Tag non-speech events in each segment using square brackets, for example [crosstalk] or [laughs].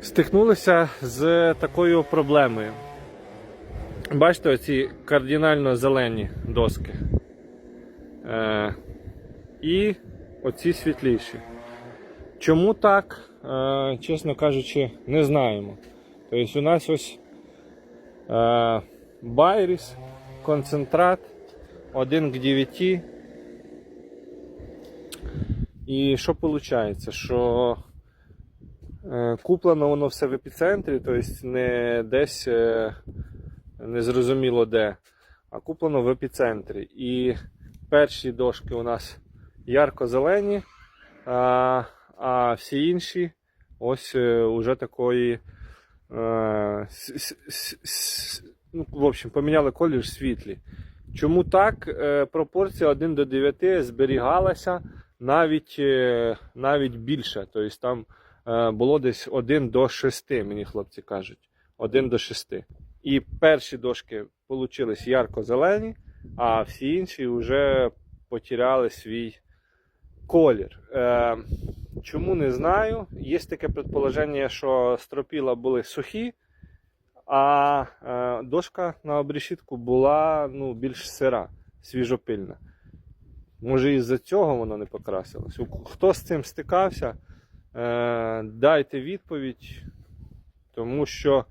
стикнулися з такою проблемою. Бачите, оці кардинально зелені доски. Е, і оці світліші. Чому так, е, чесно кажучи, не знаємо. Тобто у нас ось е, Байріс, концентрат 1 к 9. І що виходить? Що куплено воно все в епіцентрі, тобто не десь е, незрозуміло де, а куплено в епіцентрі. І перші дошки у нас ярко-зелені, а, всі інші ось е, уже такої. е, ну, в общем, поміняли колір світлі. Чому так? Е, Пропорція 1 до 9 зберігалася навіть, е, навіть більше. Тобто там е, було десь 1 до 6, мені хлопці кажуть. 1 до 6. І перші дошки получились ярко-зелені, а всі інші вже потеряли свій колір. Е, чому не знаю. Є таке предположення, що стропіла були сухі, а е, дошка на обрешітку була ну, більш сира, свіжопильна. Може, із-за цього воно не покрасилось. Хто з цим стикався, е, дайте відповідь, тому що,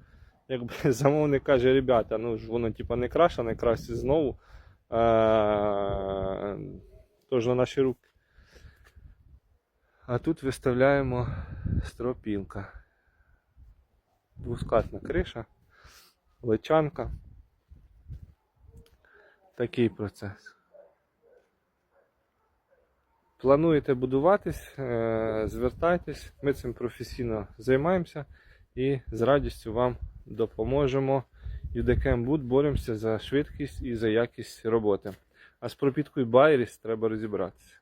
якби [laughs] замовник каже, ребята, ну ж воно типа не крашене, красить знову. Е, тож на наші руки. А тут виставляємо стропілка. Двускатна криша, личанка. Такий процес. Плануєте будуватись, е, звертайтесь, ми цим професійно займаємося і з радістю вам допоможемо. Boot боремося за швидкість і за якість роботи. А з пропіткою Байріс треба розібратися.